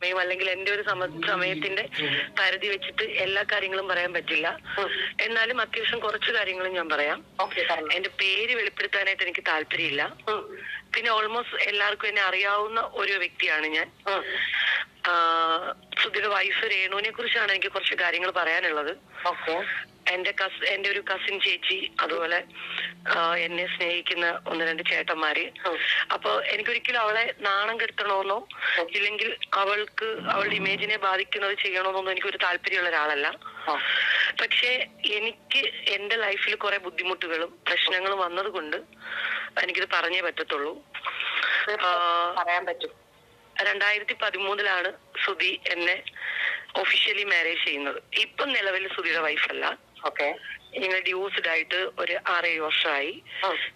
സമയം അല്ലെങ്കിൽ എന്റെ ഒരു സമ സമയത്തിന്റെ പരിധി വെച്ചിട്ട് എല്ലാ കാര്യങ്ങളും പറയാൻ പറ്റില്ല. എന്നാലും അത്യാവശ്യം കുറച്ച് കാര്യങ്ങളും ഞാൻ പറയാം. എന്റെ പേര് വെളിപ്പെടുത്താനായിട്ട് എനിക്ക് താല്പര്യമില്ല. പിന്നെ ഓൾമോസ്റ്റ് എല്ലാവർക്കും എന്നെ അറിയാവുന്ന ഒരു വ്യക്തിയാണ് ഞാൻ. സുധിയുടെ വൈഫ് രേണുവിനെ കുറിച്ചാണ് എനിക്ക് കുറച്ച് കാര്യങ്ങൾ പറയാനുള്ളത്. ഓക്കെ. എന്റെ കസ് എന്റെ ഒരു കസിൻ ചേച്ചി അതുപോലെ എന്നെ സ്നേഹിക്കുന്ന ഒന്ന് രണ്ട് ചേട്ടന്മാര്. അപ്പൊ എനിക്കൊരിക്കലും അവളെ നാണം കെടുത്തണമെന്നോ ഇല്ലെങ്കിൽ അവൾക്ക് അവളുടെ ഇമേജിനെ ബാധിക്കുന്നത് ചെയ്യണമെന്നൊന്നും എനിക്കൊരു താല്പര്യമുള്ള ഒരാളല്ല. പക്ഷേ എനിക്ക് എന്റെ ലൈഫിൽ കുറെ ബുദ്ധിമുട്ടുകളും പ്രശ്നങ്ങളും വന്നത് കൊണ്ട് എനിക്കിത് പറഞ്ഞേ പറ്റത്തുള്ളൂ. പറയാൻ പറ്റും. രണ്ടായിരത്തി പതിമൂന്നിലാണ് സുധി എന്നെ ഒഫീഷ്യലി മാരേജ് ചെയ്യുന്നത്. ഇപ്പം നിലവിൽ സുധിയുടെ വൈഫല്ല ഓക്കെ ഞങ്ങൾ ഡിവോഴ്സ്ഡ് ആയിട്ട് ഒരു ആറേഴ് വർഷമായി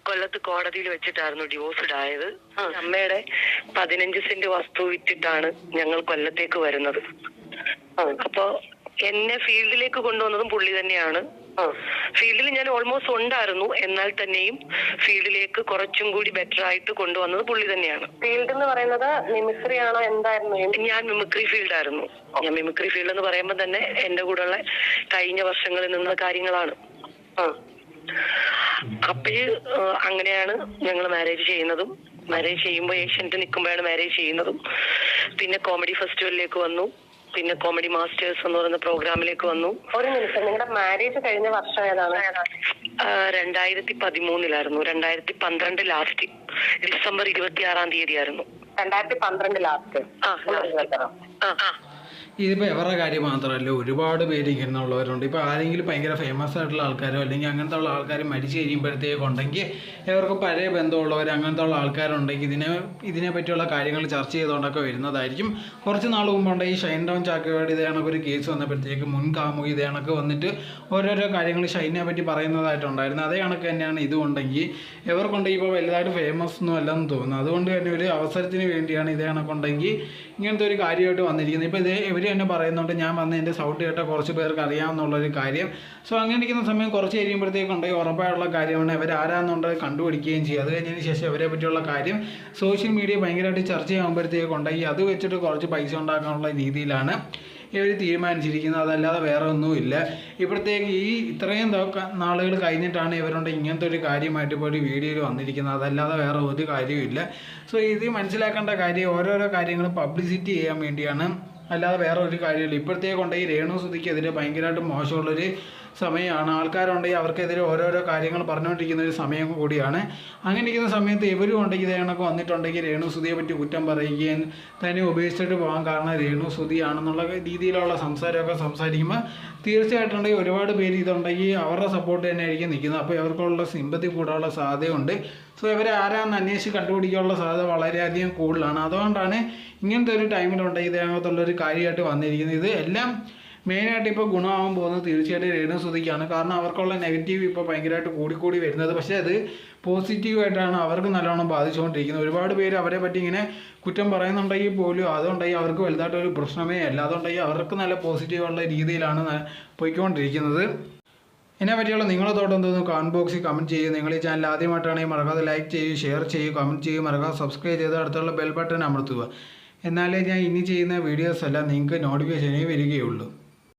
കൊല്ലത്ത് കോടതിയിൽ വെച്ചിട്ടായിരുന്നു ഡിവോഴ്സ്ഡ് ആയത്. അമ്മയുടെ പതിനഞ്ച് സെന്റ് വസ്തു വിറ്റിട്ടാണ് ഞങ്ങൾ കൊല്ലത്തേക്ക് വരുന്നത്. അപ്പോ എന്നെ ഫീൽഡിലേക്ക് കൊണ്ടുവന്നതും പുള്ളി തന്നെയാണ്. ഫീൽഡിൽ ഞാൻ ഓൾമോസ്റ്റ് ഉണ്ടായിരുന്നു. എന്നാൽ തന്നെയും ഫീൽഡിലേക്ക് കുറച്ചും കൂടി ബെറ്റർ ആയിട്ട് കൊണ്ടുവന്നത് പുള്ളി തന്നെയാണ്. ഫീൽഡ് എന്ന് പറയുന്നത് മിമിക്രി ആണോ എന്തായിരുന്നു? ഞാൻ മിമിക്രി ഫീൽഡ് ആയിരുന്നു. ഞാൻ മിമിക്രി ഫീൽഡ് എന്ന് പറയുമ്പോൾ തന്നെ എന്റെ കൂടെയുള്ള കഴിഞ്ഞ വർഷങ്ങളിൽ നിന്ന കാര്യങ്ങളാണ്. അപ്പഴ് അങ്ങനെയാണ് ഞങ്ങൾ മാരേജ് ചെയ്യുന്നതും. മാരേജ് ചെയ്യുമ്പോൾ ഏഷ്യന്റ് നിൽക്കുമ്പോഴാണ് മാരേജ് ചെയ്യുന്നതും. പിന്നെ കോമഡി ഫെസ്റ്റിവലിലേക്ക് വന്നു. പിന്നെ കോമഡി മാസ്റ്റേഴ്സ് എന്ന് പറയുന്ന പ്രോഗ്രാമിലേക്ക് വന്നു. ഒരു നിമിഷം നിങ്ങളുടെ മാരേജ് കഴിഞ്ഞ വർഷം ഏതാണ്? രണ്ടായിരത്തി പതിമൂന്നിലായിരുന്നു രണ്ടായിരത്തി പന്ത്രണ്ട് ലാസ്റ്റ് ഡിസംബർ ഇരുപത്തി ആറാം തീയതി ആയിരുന്നു രണ്ടായിരത്തി പന്ത്രണ്ട് ലാസ്റ്റ് ലാസ്റ്റ് ആ ആ. ഇതിപ്പോൾ എവരുടെ കാര്യം മാത്രമല്ല ഒരുപാട് പേര് ഇങ്ങനെ ഉള്ളവരുണ്ട്. ഇപ്പോൾ ആരെങ്കിലും ഭയങ്കര ഫേമസ് ആയിട്ടുള്ള ആൾക്കാരോ അല്ലെങ്കിൽ അങ്ങനത്തെ ഉള്ള ആൾക്കാർ മരിച്ചു കഴിയുമ്പോഴത്തേക്ക് ഉണ്ടെങ്കിൽ ഇവർക്ക് പഴയ ബന്ധമുള്ളവർ അങ്ങനത്തെ ഉള്ള ആൾക്കാരുണ്ടെങ്കിൽ ഇതിനെ ഇതിനെ പറ്റിയുള്ള കാര്യങ്ങൾ ചർച്ച ചെയ്തുകൊണ്ടൊക്കെ വരുന്നതായിരിക്കും. കുറച്ച് നാൾ മുമ്പുണ്ട് ഈ ഷൈൻ ഡൗൺ ചാക്കോയുടെ ഇതേ കണക്ക് ഒരു കേസ് വന്നപ്പോഴത്തേക്ക് മുൻ കാമുകി ഇതേ കണക്ക് വന്നിട്ട് ഓരോരോ കാര്യങ്ങൾ ഷൈനെ പറ്റി പറയുന്നതായിട്ടുണ്ടായിരുന്നു. അതേ കണക്ക് തന്നെയാണ് ഇതും ഉണ്ടെങ്കിൽ ഇവർക്കുണ്ടെങ്കിൽ ഇപ്പോൾ വലുതായിട്ട് ഫേമസ് ഒന്നും അല്ലെന്ന് തോന്നുന്നു. അതുകൊണ്ട് തന്നെ ഒരു അവസരത്തിന് വേണ്ടിയാണ് ഇതേ കണക്കുണ്ടെങ്കിൽ ഇങ്ങനത്തെ ഒരു കാര്യമായിട്ട് വന്നിരിക്കുന്നത്. ഇപ്പോൾ ഇതേ ഇവർ തന്നെ പറയുന്നുണ്ട്. ഞാൻ വന്ന് എന്റെ സൗണ്ട് കേട്ട കുറച്ച് പേർക്ക് അറിയാമെന്നുള്ളൊരു കാര്യം. സോ അങ്ങനെ ഇരിക്കുന്ന സമയം കുറച്ച് കഴിയുമ്പോഴത്തേക്കുണ്ടെങ്കിൽ ഉറപ്പായുള്ള കാര്യമാണ്. ഇവർ ആരാന്നുള്ളത് കണ്ടുപിടിക്കുകയും ചെയ്യും. അത് കഴിഞ്ഞതിന് ശേഷം ഇവരെ പറ്റിയുള്ള കാര്യം സോഷ്യൽ മീഡിയ ഭയങ്കരമായിട്ട് ചർച്ച ചെയ്യുമ്പോഴത്തേക്കുണ്ടെങ്കിൽ അത് വെച്ചിട്ട് കുറച്ച് പൈസ ഉണ്ടാക്കാനുള്ള രീതിയിലാണ് ഇവർ തീരുമാനിച്ചിരിക്കുന്നത്. അതല്ലാതെ വേറെ ഒന്നുമില്ല. ഇപ്പോഴത്തേക്ക് ഈ ഇത്രയും നാളുകൾ കഴിഞ്ഞിട്ടാണ് ഇവരുടെ ഇങ്ങനത്തെ ഒരു കാര്യമായിട്ട് ഇപ്പോൾ ഒരു വീഡിയോയിൽ വന്നിരിക്കുന്നത്. അതല്ലാതെ വേറെ ഒരു കാര്യവുമില്ല. സോ ഇത് മനസ്സിലാക്കേണ്ട കാര്യം ഓരോരോ കാര്യങ്ങൾ പബ്ലിസിറ്റി ചെയ്യാൻ വേണ്ടിയാണ്. അല്ലാതെ വേറെ ഒരു കാര്യമില്ല ഇപ്പോഴത്തേക്കുണ്ട് ഈ രേണു സുധിക്കെതിരെ ഭയങ്കരമായിട്ട് മോശമുള്ളൊരു സമയമാണ്. ആൾക്കാരുണ്ടെങ്കിൽ അവർക്കെതിരെ ഓരോരോ കാര്യങ്ങൾ പറഞ്ഞുകൊണ്ടിരിക്കുന്ന ഒരു സമയം കൂടിയാണ്. അങ്ങനെ ഇരിക്കുന്ന സമയത്ത് ഇവരും ഉണ്ടെങ്കിൽ രേണുക്ക് വന്നിട്ടുണ്ടെങ്കിൽ രേണു സുധിയെ പറ്റി കുറ്റം പറയുകയും തന്നെ ഉപേക്ഷിച്ചിട്ട് പോകാൻ കാരണം രേണു സുധിയാണെന്നുള്ള രീതിയിലുള്ള സംസാരമൊക്കെ സംസാരിക്കുമ്പോൾ തീർച്ചയായിട്ടുണ്ടെങ്കിൽ ഒരുപാട് പേര് ഇതുണ്ടെങ്കിൽ അവരുടെ സപ്പോർട്ട് തന്നെ ആയിരിക്കും നിൽക്കുന്നത്. അപ്പോൾ ഇവർക്കുള്ള സിമ്പതി കൂടാനുള്ള സാധ്യതയുണ്ട്. സോ ഇവരെ ആരാന്ന് അന്വേഷിച്ച് കണ്ടുപിടിക്കാനുള്ള സാധ്യത വളരെയധികം കൂടുതലാണ്. അതുകൊണ്ടാണ് ഇങ്ങനത്തെ ഒരു ടൈമിലുണ്ടെങ്കിൽ ഇതിനകത്തുള്ളൊരു കാര്യമായിട്ട് വന്നിരിക്കുന്നത്. ഇത് എല്ലാം മെയിനായിട്ട് ഇപ്പോൾ ഗുണമാകാൻ പോകുന്നത് തീർച്ചയായിട്ടും രേണു സുധിക്കാണ് കാരണം അവർക്കുള്ള നെഗറ്റീവ് ഇപ്പോൾ ഭയങ്കരമായിട്ട് കൂടിക്കൂടി വരുന്നത്. പക്ഷേ അത് പോസിറ്റീവായിട്ടാണ് അവർക്ക് നല്ലോണം ബാധിച്ചുകൊണ്ടിരിക്കുന്നത്. ഒരുപാട് പേര് അവരെ പറ്റി ഇങ്ങനെ കുറ്റം പറയുന്നുണ്ടെങ്കിൽ പോലും അതുണ്ടെങ്കിൽ അവർക്ക് വലുതായിട്ടൊരു പ്രശ്നമേ അല്ല. അതുണ്ടെങ്കിൽ അവർക്ക് നല്ല പോസിറ്റീവുള്ള രീതിയിലാണ് പോയിക്കൊണ്ടിരിക്കുന്നത്. എന്നെ പറ്റിയുള്ള നിങ്ങളെ തോട്ടം തോന്നുന്നു കമന്റ് ബോക്സിൽ കമന്റ് ചെയ്യുക നിങ്ങൾ ഈ ചാനൽ ആദ്യമായിട്ടാണെങ്കിൽ മറക്കാതെ ലൈക്ക് ചെയ്യുക ഷെയർ ചെയ്യുക കമന്റ് ചെയ്യുക മറക്കാതെ സബ്സ്ക്രൈബ് ചെയ്ത് അടുത്തുള്ള ബെൽ ബട്ടൺ അമർത്തുക. എന്നാലേ ഞാൻ ഇനി ചെയ്യുന്ന വീഡിയോസ് എല്ലാം നിങ്ങൾക്ക് നോട്ടിഫിക്കേഷനേ വരികയുള്ളൂ.